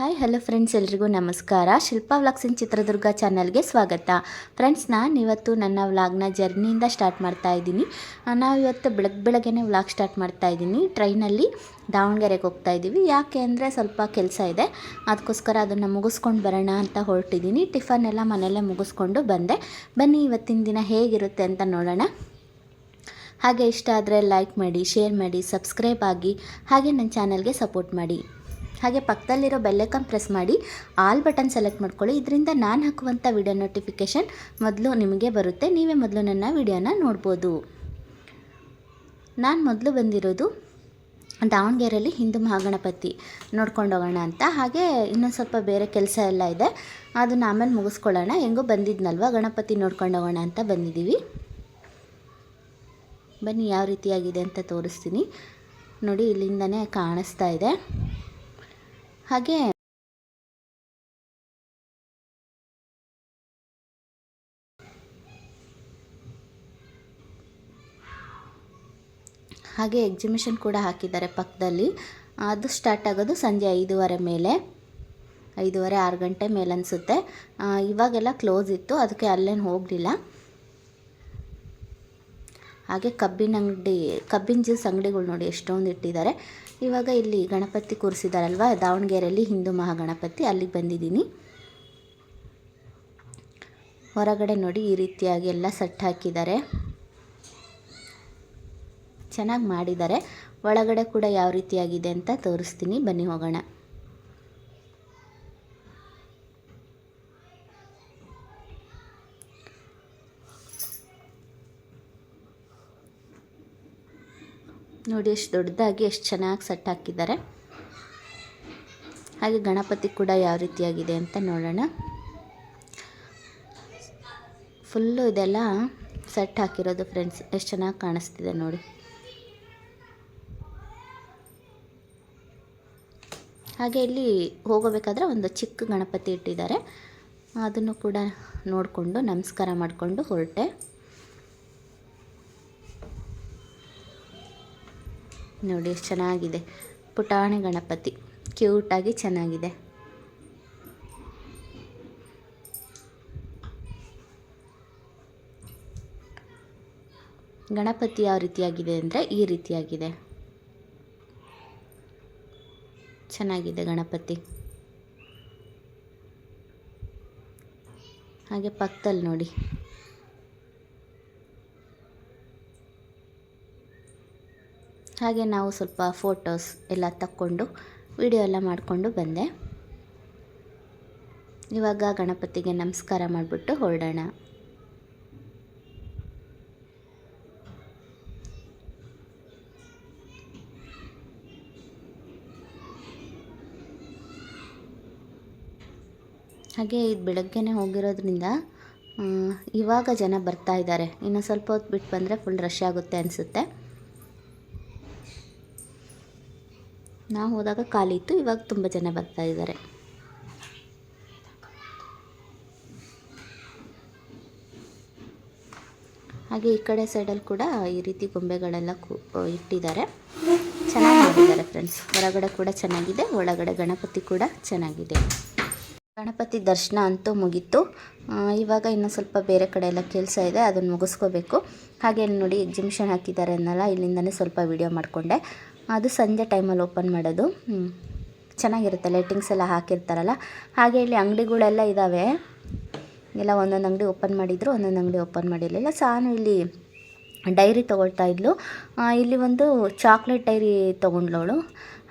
Hi hello friends ಎಲ್ರಿಗೂ ನಮಸ್ಕಾರ. Shilpa vlogs Chitradurga ಚಾನಲ್ಗೆ ಸ್ವಾಗತ. ಫ್ರೆಂಡ್ಸ್ ನಾನು ಇವತ್ತು ನನ್ನ ವ್ಲಾಗ್ನ ಜರ್ನಿಯಿಂದ ಸ್ಟಾರ್ಟ್ ಮಾಡ್ತಾ ಇದ್ದೀನಿ. ನಾವು ಇವತ್ತು ಬೆಳಗ್ಗೆ ಬೆಳಗ್ಗೆನೇ ವ್ಲಾಗ್ ಸ್ಟಾರ್ಟ್ ಮಾಡ್ತಾ ಇದ್ದೀನಿ. ಟ್ರೈನಲ್ಲಿ ದಾವಣಗೆರೆಗೆ ಹೋಗ್ತಾ ಇದ್ದೀವಿ. ಯಾಕೆ ಅಂದರೆ ಸ್ವಲ್ಪ ಕೆಲಸ ಇದೆ. ಅದಕ್ಕೋಸ್ಕರ ಅದನ್ನು ಮುಗಿಸ್ಕೊಂಡು ಬರೋಣ ಅಂತ ಹೊರಟಿದ್ದೀನಿ. ಟಿಫನ್ ಎಲ್ಲ ಮನೆಯಲ್ಲೇ ಮುಗಿಸ್ಕೊಂಡು ಬಂದೆ. ಬನ್ನಿ, ಇವತ್ತಿನ ದಿನ ಹೇಗಿರುತ್ತೆ ಅಂತ ನೋಡೋಣ. ಹಾಗೆ ಇಷ್ಟ ಆದರೆ ಲೈಕ್ ಮಾಡಿ ಶೇರ್ ಮಾಡಿ ಸಬ್ಸ್ಕ್ರೈಬ್ ಆಗಿ ಹಾಗೆ ನನ್ನ ಚಾನಲ್ಗೆ ಸಪೋರ್ಟ್ ಮಾಡಿ. ಹಾಗೆ ಪಕ್ಕದಲ್ಲಿರೋ ಬೆಲ್ಲೈಕನ್ ಪ್ರೆಸ್ ಮಾಡಿ ಆಲ್ ಬಟನ್ ಸೆಲೆಕ್ಟ್ ಮಾಡ್ಕೊಳ್ಳಿ. ಇದರಿಂದ ನಾನು ಹಾಕುವಂಥ ವಿಡಿಯೋ ನೋಟಿಫಿಕೇಷನ್ ಮೊದಲು ನಿಮಗೆ ಬರುತ್ತೆ. ನೀವೇ ಮೊದಲು ನನ್ನ ವಿಡಿಯೋನ ನೋಡ್ಬೋದು. ನಾನು ಮೊದಲು ಬಂದಿರೋದು ದಾವಣಗೆರೆಯಲ್ಲಿ ಹಿಂದೂ ಮಹಾಗಣಪತಿ ನೋಡ್ಕೊಂಡು ಹೋಗೋಣ ಅಂತ. ಹಾಗೆ ಇನ್ನೊಂದು ಸ್ವಲ್ಪ ಬೇರೆ ಕೆಲಸ ಎಲ್ಲ ಇದೆ. ಅದನ್ನು ಆಮೇಲೆ ಮುಗಿಸ್ಕೊಳ್ಳೋಣ. ಹೆಂಗೋ ಬಂದಿದ್ನಲ್ವ ಗಣಪತಿ ನೋಡ್ಕೊಂಡು ಹೋಗೋಣ ಅಂತ ಬಂದಿದ್ದೀವಿ ಬನ್ನಿ, ಯಾವ ರೀತಿಯಾಗಿದೆ ಅಂತ ತೋರಿಸ್ತೀನಿ. ನೋಡಿ, ಇಲ್ಲಿಂದನೇ ಕಾಣಿಸ್ತಾ ಇದೆ. ಹಾಗೆ. ಹಾಗೆ ಎಕ್ಸಿಮಿಷನ್ ಕೂಡ ಹಾಕಿದ್ದಾರೆ ಪಕ್ಕದಲ್ಲಿ. ಅದು ಸ್ಟಾರ್ಟ್ ಆಗೋದು ಸಂಜೆ ಐದೂವರೆ ಮೇಲೆ. ಐದೂವರೆ, ಆರು ಗಂಟೆ ಮೇಲೆ ಅನಿಸುತ್ತೆ ಇವಾಗೆಲ್ಲ ಕ್ಲೋಸ್ ಇತ್ತು, ಅದಕ್ಕೆ ಅಲ್ಲೇನು ಹೋಗಲಿಲ್ಲ. ಹಾಗೆ ಕಬ್ಬಿನ ಅಂಗಡಿ, ಕಬ್ಬಿನ ಜ್ಯೂಸ್ ಅಂಗಡಿಗಳು ನೋಡಿ ಎಷ್ಟೊಂದು ಇಟ್ಟಿದ್ದಾರೆ. ಇವಾಗ ಇಲ್ಲಿ ಗಣಪತಿ ಕೂರಿಸಿದಾರಲ್ವ? ದಾವಣಗೆರೆಯಲ್ಲಿ ಹಿಂದೂ ಮಹಾಗಣಪತಿ. ಅಲ್ಲಿಗೆ ಬಂದಿದ್ದೀನಿ. ಹೊರಗಡೆ ನೋಡಿ ಈ ರೀತಿಯಾಗಿ ಎಲ್ಲ ಸೆಟ್ ಹಾಕಿದ್ದಾರೆ. ಚೆನ್ನಾಗಿ ಮಾಡಿದ್ದಾರೆ. ಒಳಗಡೆ ಕೂಡ ಯಾವ ರೀತಿಯಾಗಿದೆ ಅಂತ ತೋರಿಸ್ತೀನಿ. ಬನ್ನಿ ಹೋಗೋಣ. ನೋಡಿ ಎಷ್ಟು ದೊಡ್ಡದಾಗಿ, ಎಷ್ಟು ಚೆನ್ನಾಗಿ ಸೆಟ್ ಹಾಕಿದ್ದಾರೆ. ಹಾಗೆ ಗಣಪತಿ ಕೂಡ ಯಾವ ರೀತಿಯಾಗಿದೆ ಅಂತ ನೋಡೋಣ. ಫುಲ್ಲು ಇದೆಲ್ಲ ಸೆಟ್ ಹಾಕಿರೋದು ಫ್ರೆಂಡ್ಸ್ ಎಷ್ಟು ಚೆನ್ನಾಗಿ ಕಾಣಿಸ್ತಿದೆ ನೋಡಿ. ಹಾಗೆ ಇಲ್ಲಿ ಹೋಗಬೇಕಾದ್ರೆ ಒಂದು ಚಿಕ್ಕ ಗಣಪತಿ ಇಟ್ಟಿದ್ದಾರೆ. ಅದನ್ನು ಕೂಡ ನೋಡಿಕೊಂಡು, ನಮಸ್ಕಾರ ಮಾಡಿಕೊಂಡು ಹೊರಟೆ. ನೋಡಿ ಎಷ್ಟು ಚೆನ್ನಾಗಿದೆ. ಪುಟಾಣಿ ಗಣಪತಿ. ಕ್ಯೂಟಾಗಿ ಚೆನ್ನಾಗಿದೆ. ಗಣಪತಿ ಯಾವ ರೀತಿಯಾಗಿದೆ ಅಂದರೆ ಈ ರೀತಿಯಾಗಿದೆ. ಚೆನ್ನಾಗಿದೆ ಗಣಪತಿ. ಹಾಗೆ ಪಕ್ಕದಲ್ಲಿ ನೋಡಿ. ಹಾಗೆ ನಾವು ಸ್ವಲ್ಪ ಫೋಟೋಸ್ ಎಲ್ಲ ತಕ್ಕೊಂಡು ವಿಡಿಯೋ ಎಲ್ಲ ಮಾಡಿಕೊಂಡು ಬಂದೆ. ಇವಾಗ ಗಣಪತಿಗೆ ನಮಸ್ಕಾರ ಮಾಡಿಬಿಟ್ಟು ಹೊರಡೋಣ. ಹಾಗೆ ಇದು ಬೆಳಗ್ಗೆನೇ ಹೋಗಿರೋದ್ರಿಂದ ಇವಾಗ ಜನ ಬರ್ತಾ ಇದ್ದಾರೆ. ಇನ್ನು ಸ್ವಲ್ಪ ಹೊತ್ತು ಬಿಟ್ಟು ಬಂದರೆ ಫುಲ್ ರಶ್ ಆಗುತ್ತೆ ಅನಿಸುತ್ತೆ. ನಾವು ಹೋದಾಗ ಖಾಲಿ ಇತ್ತು ಇವಾಗ ತುಂಬ ಜನ ಬರ್ತಾ ಇದ್ದಾರೆ. ಹಾಗೆ ಈ ಕಡೆ ಸೈಡಲ್ಲಿ ಕೂಡ ಈ ರೀತಿ ಗೊಂಬೆಗಳೆಲ್ಲ ಇಟ್ಟಿದ್ದಾರೆ. ಚೆನ್ನಾಗಿ ಫ್ರೆಂಡ್ಸ್ ಹೊರಗಡೆ ಕೂಡ ಚೆನ್ನಾಗಿದೆ, ಒಳಗಡೆ ಗಣಪತಿ ಕೂಡ ಚೆನ್ನಾಗಿದೆ. ಗಣಪತಿ ದರ್ಶನ ಅಂತೂ ಮುಗೀತು. ಇವಾಗ ಇನ್ನೂ ಸ್ವಲ್ಪ ಬೇರೆ ಕಡೆ ಎಲ್ಲ ಕೆಲಸ ಇದೆ, ಅದನ್ನು ಮುಗಿಸ್ಕೋಬೇಕು. ಹಾಗೆ ನೋಡಿ ಎಕ್ಸಿಮಿಷನ್ ಹಾಕಿದ್ದಾರೆ ಅನ್ನಲ್ಲ, ಇಲ್ಲಿಂದನೇ ಸ್ವಲ್ಪ ವಿಡಿಯೋ ಮಾಡಿಕೊಂಡೆ. ಅದು ಸಂಜೆ ಟೈಮಲ್ಲಿ ಓಪನ್ ಮಾಡೋದು. ಚೆನ್ನಾಗಿರುತ್ತೆ. ಲೈಟಿಂಗ್ಸ್ ಎಲ್ಲ ಹಾಕಿರ್ತಾರಲ್ಲ. ಹಾಗೆ ಇಲ್ಲಿ ಅಂಗಡಿಗಳೆಲ್ಲ ಇದ್ದಾವೆ ಎಲ್ಲ ಒಂದೊಂದು ಅಂಗಡಿ ಓಪನ್ ಮಾಡಿದ್ರು, ಒಂದೊಂದು ಅಂಗಡಿ ಓಪನ್ ಮಾಡಿರಲಿಲ್ಲ. ಸಾನು ಇಲ್ಲಿ ಡೈರಿ ತೊಗೊಳ್ತಾ ಇದ್ಲು. ಇಲ್ಲಿ ಒಂದು ಚಾಕ್ಲೇಟ್ ಡೈರಿ ತೊಗೊಂಡ್ಲವಳು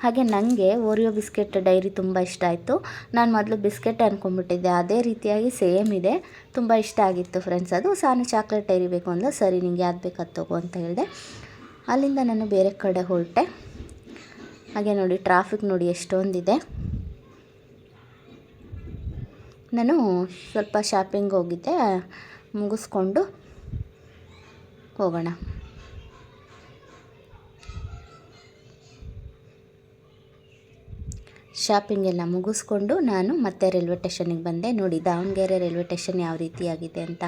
ಹಾಗೆ ನನಗೆ ಓರಿಯೋ ಬಿಸ್ಕೆಟ್ ಡೈರಿ ತುಂಬ ಇಷ್ಟ ಆಯಿತು. ನಾನು ಮೊದಲು ಬಿಸ್ಕೆಟ್ ಅಂದ್ಕೊಂಡ್ಬಿಟ್ಟಿದ್ದೆ ಅದೇ ರೀತಿಯಾಗಿ ಸೇಮ್ ಇದೆ. ತುಂಬ ಇಷ್ಟ ಆಗಿತ್ತು ಫ್ರೆಂಡ್ಸ್ ಅದು. ಸಾನು ಚಾಕ್ಲೇಟ್ ಡೈರಿ ಬೇಕು ಅಂದ ಸರಿ, ನಿಂಗೆ ಯಾವ್ದು ಬೇಕಾದ ತಗೋ ಅಂತ ಹೇಳಿದೆ. ಅಲ್ಲಿಂದ ನಾನು ಬೇರೆ ಕಡೆ ಹೊರಟೆ. ಹಾಗೆ ನೋಡಿ ಟ್ರಾಫಿಕ್ ನೋಡಿ ಎಷ್ಟೊಂದಿದೆ. ನಾನು ಸ್ವಲ್ಪ ಶಾಪಿಂಗ್ ಹೋಗಿದ್ದೆ, ಮುಗಿಸ್ಕೊಂಡು ಹೋಗೋಣ. ಶಾಪಿಂಗ್ ಎಲ್ಲ ಮುಗಿಸ್ಕೊಂಡು ನಾನು ಮತ್ತೆ ರೈಲ್ವೆ ಸ್ಟೇಷನಿಗೆ ಬಂದೆ. ನೋಡಿ, ದಾವಣಗೆರೆ ರೈಲ್ವೆ ಸ್ಟೇಷನ್ ಯಾವ ರೀತಿಯಾಗಿದೆ ಅಂತ.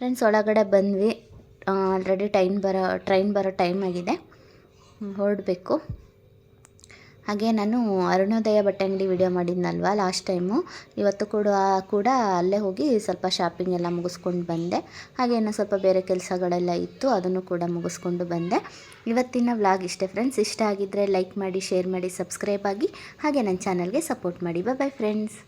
ಫ್ರೆಂಡ್ಸ್ ಒಳಗಡೆ ಬಂದ್ವಿ. ಆಲ್ರೆಡಿ ಟೈಮ್ ಬರೋ ಟ್ರೈನ್ ಬರೋ ಟೈಮ್ ಆಗಿದೆ. ಹೊರಡಬೇಕು. ಹಾಗೆ ನಾನು ಅರುಣೋದಯ ಬಟ್ಟೆ ಅಂಗಡಿ ವಿಡಿಯೋ ಮಾಡಿದ್ನಲ್ವ ಲಾಸ್ಟ್ ಟೈಮು ಇವತ್ತು ಕೂಡ ಕೂಡ ಅಲ್ಲೇ ಹೋಗಿ ಸ್ವಲ್ಪ ಶಾಪಿಂಗ್ ಎಲ್ಲ ಮುಗಿಸ್ಕೊಂಡು ಬಂದೆ. ಹಾಗೆ ಇನ್ನೂ ಸ್ವಲ್ಪ ಬೇರೆ ಕೆಲಸಗಳೆಲ್ಲ ಇತ್ತು, ಅದನ್ನು ಕೂಡ ಮುಗಿಸ್ಕೊಂಡು ಬಂದೆ. ಇವತ್ತಿನ ವ್ಲಾಗ್ ಇಷ್ಟೇ ಫ್ರೆಂಡ್ಸ್ ಇಷ್ಟ ಆಗಿದ್ದರೆ ಲೈಕ್ ಮಾಡಿ ಶೇರ್ ಮಾಡಿ ಸಬ್ಸ್ಕ್ರೈಬ್ ಆಗಿ, ಹಾಗೆ ನನ್ನ ಚಾನಲ್ಗೆ ಸಪೋರ್ಟ್ ಮಾಡಿ. Bye friends